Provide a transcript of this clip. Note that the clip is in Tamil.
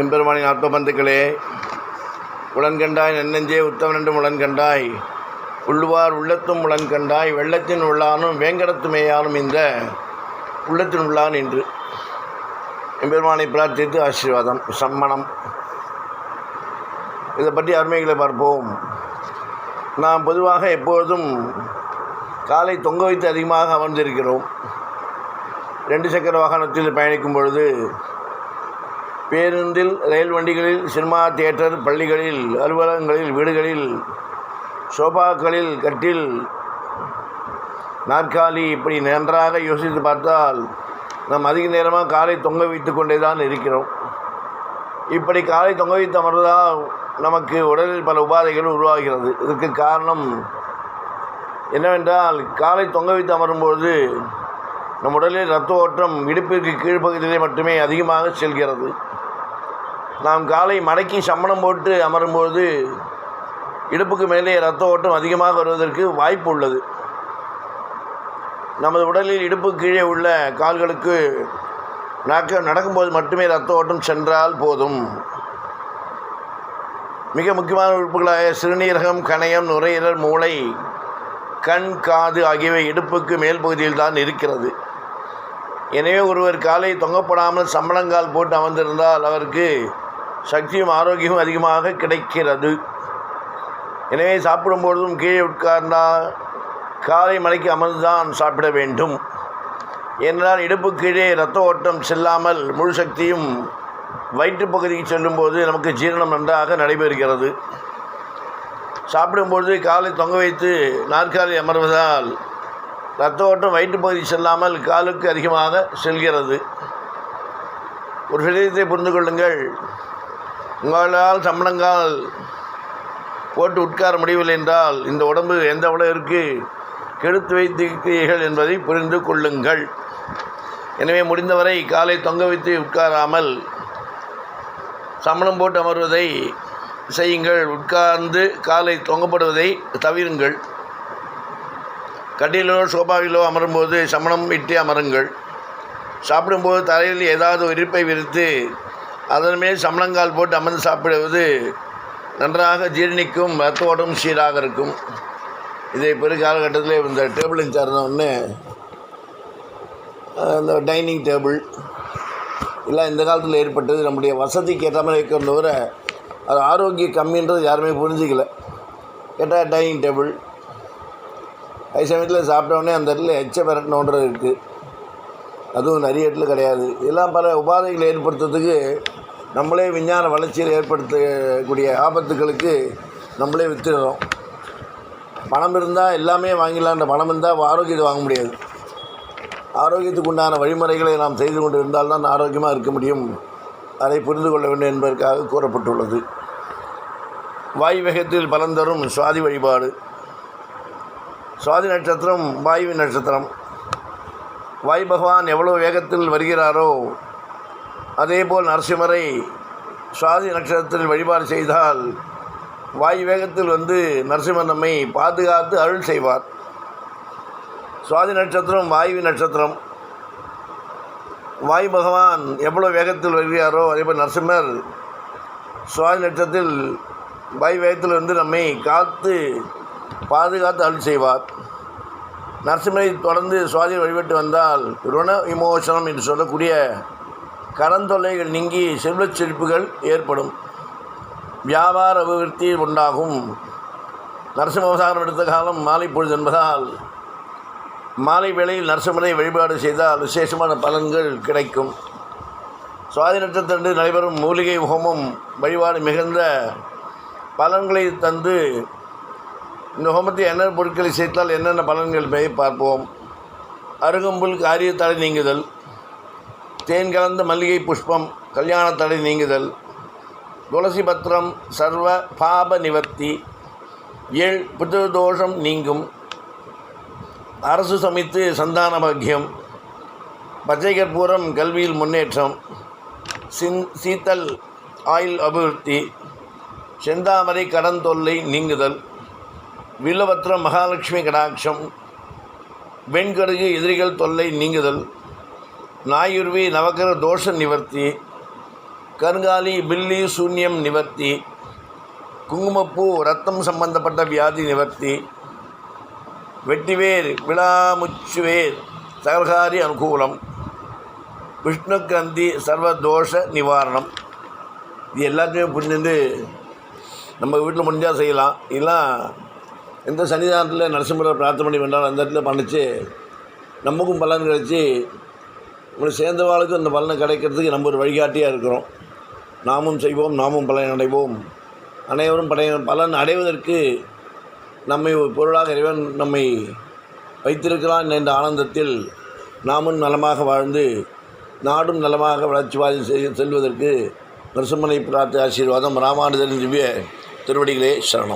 எம்பெருமானின் ஆத்மபந்துக்களே உளன்கண்டாய் நன்னெஞ்சே உத்தவனென்றும் உளன்கண்டாய் உள்ளுவார் உள்ளத்தும் உளன்கண்டாய் வெள்ளத்தின் உள்ளானும் வேங்கடத்துமேயானும் இந்த உள்ளத்தின் உள்ளான் என்று. எம்பெருமானை பிரார்த்தித்து ஆசீர்வாதம் சம்மணம். இதை பற்றி அருமைகளை பார்ப்போம். நாம் பொதுவாக எப்பொழுதும் காலை தொங்க வைத்து அதிகமாக அமர்ந்திருக்கிறோம். ரெண்டு சக்கர வாகனத்தில் பயணிக்கும் பொழுது பேருந்தில் ரயில் வண்டிகளில் சினிமா தியேட்டர் பள்ளிகளில் அலுவலகங்களில் வீடுகளில் சோபாக்களில் கட்டில் நாற்காலி இப்படி நன்றாக யோசித்து பார்த்தால் நாம் அதிக நேரமாக காலை தொங்க வைத்து கொண்டே தான் இருக்கிறோம். இப்படி காலை தொங்க வைத்து அமர்வதால் நமக்கு உடலில் பல உபாதைகள் உருவாகிறது. இதற்கு காரணம் என்னவென்றால் காலை தொங்க வைத்து அமரும்பொழுது நம் உடலில் ரத்த ஓட்டம் இடுப்பிற்கு கீழ்ப்பகுதியிலே மட்டுமே அதிகமாக செல்கிறது. நாம் காலை மடக்கி சம்மணம் போட்டு அமரும்போது இடுப்புக்கு மேலே ரத்த ஓட்டம் அதிகமாக வருவதற்கு வாய்ப்பு உள்ளது. நமது உடலில் இடுப்பு கீழே உள்ள கால்களுக்கு நடக்க நடக்கும்போது மட்டுமே ரத்த ஓட்டம் சென்றால் போதும். மிக முக்கியமான உறுப்புகளாக சிறுநீரகம் கணையம் நுரையீரல் மூளை கண் காது ஆகியவை இடுப்புக்கு மேல் பகுதியில் தான் இருக்கிறது. எனவே ஒருவர் காலை தொங்கப்படாமல் சம்பளங்கால் போட்டு அமர்ந்திருந்தால் அவருக்கு சக்தியும் ஆரோக்கியமும் அதிகமாக கிடைக்கிறது. எனவே சாப்பிடும்பொழுதும் கீழே உட்கார்ந்தால் காலை மலைக்கு அமர்ந்துதான் சாப்பிட வேண்டும். ஏனென்றால் இடுப்பு கீழே இரத்த ஓட்டம் செல்லாமல் முழு சக்தியும் வயிற்றுப் பகுதிக்கு செல்லும்போது நமக்கு ஜீரணம் நன்றாக நடைபெறுகிறது. சாப்பிடும்பொழுது காலை தொங்க வைத்து நாற்காலி அமர்வதால் இரத்த ஓட்டம் வயிற்றுப் பகுதி செல்லாமல் காலுக்கு அதிகமாக செல்கிறது. ஒரு விஷயத்தை புரிந்து கொள்ளுங்கள். உங்களால் சம்பளங்கால் போட்டு உட்கார முடியவில்லை என்றால் இந்த உடம்பு எந்த அளவிற்கு கெடுத்து வைத்திருக்கிறீர்கள் என்பதை புரிந்து கொள்ளுங்கள். எனவே முடிந்தவரை காலை தொங்க வைத்து உட்காராமல் சமணம் போட்டு அமர்வதை செய்யுங்கள். உட்கார்ந்து காலை தொங்கப்படுவதை தவிருங்கள். கட்டிலோ சோபாவிலோ அமரும்போது சமணம் இட்டு அமருங்கள். சாப்பிடும்போது தலையில் ஏதாவது ஒரு இருப்பை விரித்து அதன் சம்பளங்கால் போட்டு அமர்ந்து சாப்பிடுவது நன்றாக ஜீரணிக்கும் ரத்த சீராக இருக்கும். இதை பெரு காலகட்டத்தில் இந்த டேபிளின் சார்ந்தோடனே இந்த டைனிங் டேபிள் எல்லாம் இந்த காலத்தில் ஏற்பட்டது நம்முடைய வசதிக்கு ஏற்ற மாதிரி இருக்கிற தவிர அது ஆரோக்கியம் கம்மின்றது யாருமே புரிஞ்சிக்கல. கேட்டால் டைனிங் டேபிள் அதே சமயத்தில் சாப்பிட்டோடனே அந்த இடத்துல எச்ச பரட்டணுன்றது இருக்குது அதுவும் நிறைய இடத்துல கிடையாது. இதெல்லாம் பல உபாதைகளை ஏற்படுத்துறதுக்கு நம்மளே விஞ்ஞான வளர்ச்சியில் ஏற்படுத்தக்கூடிய ஆபத்துகளுக்கு நம்மளே வித்துடுறோம். பணம் இருந்தால் எல்லாமே வாங்கிடலான்ற பணம் இருந்தால் ஆரோக்கியத்தை வாங்க முடியாது. ஆரோக்கியத்துக்கு உண்டான வழிமுறைகளை நாம் செய்து கொண்டு இருந்தால்தான் ஆரோக்கியமாக இருக்க முடியும். அதை புரிந்து கொள்ள வேண்டும் என்பதற்காக கூறப்பட்டுள்ளது. வாயு வேகத்தில் பலன் தரும் சுவாதி வழிபாடு. சுவாதி நட்சத்திரம் வாயு நட்சத்திரம். வாயு பகவான் எவ்வளோ வேகத்தில் வருகிறாரோ அதேபோல் நரசிம்மரை சுவாதி நட்சத்திரத்தில் வழிபாடு செய்தால் வாயு வேகத்தில் வந்து நரசிம்மர் நம்மை பாதுகாத்து அருள் செய்வார். சுவாதி நட்சத்திரம் வாயு நட்சத்திரம். வாயு பகவான் எவ்வளோ வேகத்தில் வருகிறாரோ அதேபோல் நரசிம்மர் சுவாதி நட்சத்திரத்தில் வாயு வேகத்தில் வந்து நம்மை காத்து பாதுகாத்து அருள் செய்வார். நரசிம்மரை தொடர்ந்து சுவாதி வழிபட்டு வந்தால் ருண விமோசனம் என்று சொல்லக்கூடிய கரந்தொல்லைகள் நீங்கி செல்வச் செழிப்புகள் ஏற்படும். வியாபார அபிவிருத்தி உண்டாகும். நரசிம்ம எடுத்த காலம் மாலை பொழுது என்பதால் மாலை வேளையில் நரசிம்மனை வழிபாடு செய்தால் விசேஷமான பலன்கள் கிடைக்கும். சுவாதி நட்சத்திரத்தில் நடைபெறும் மூலிகை ஹோமம் வழிபாடு மிகுந்த பலன்களை தந்து இந்த ஹோமத்தை என்னென்ன பொருட்களை சேர்த்தால் என்னென்ன பலன்கள் பார்ப்போம். அருகம்புல் காரியத்தடை நீங்குதல். தேன் கலந்த மல்லிகை புஷ்பம் கல்யாண தடை நீங்குதல் துளசி பத்திரம் சர்வ பாப நிவர்த்தி ஏழ் புத்திரதோஷம் நீங்கும் அரசு சமைத்து சந்தான பாக்கியம் பச்சை கற்பூரம் கல்வியில் முன்னேற்றம் சின் சீத்தல் ஆயில் அபிவிருத்தி செந்தாமரை கடன் தொல்லை நீங்குதல் வில்லபத்திரம் மகாலட்சுமி கடாட்சம் வெண்கடுகு எதிரிகள் தொல்லை நீங்குதல் நாயுர்வி நவகர தோஷ நிவர்த்தி கருங்காலி பில்லி சூன்யம் நிவர்த்தி குங்குமப்பூ ரத்தம் சம்பந்தப்பட்ட வியாதி நிவர்த்தி வெட்டிவேர் விழாமுச்சுவேர் சகல்காரி அனுகூலம் விஷ்ணு கிரந்தி சர்வதோஷ நிவாரணம். இது எல்லாத்தையுமே புரிஞ்சு நம்ம வீட்டில் முடிஞ்சால் செய்யலாம். இதெல்லாம் எந்த சன்னிதானத்தில் நரசிம்மரை பிரார்த்தனை பண்ணி வேண்டாம் அந்த இடத்துல பண்ணிச்சு நமக்கும் பலன் கிடச்சி நம்மளை சேர்ந்தவாளுக்கும் அந்த பலனை கிடைக்கிறதுக்கு நம்ம ஒரு வழிகாட்டியாக இருக்கிறோம். நாமும் செய்வோம் நாமும் பலன் அடைவோம். அனைவரும் படைய பலன் அடைவதற்கு நம்மை ஒரு பொருளாக இறைவன் நம்மை வைத்திருக்கிறான் என்ற ஆனந்தத்தில் நாமும் நலமாக வாழ்ந்து நாடும் நலமாக வளர்ச்சி வாதி செல்வதற்கு நரசிம்மனை பிரார்த்தி ஆசீர்வாதம். ராமானுஜரின் திவ்ய திருவடிகளே சரணம்.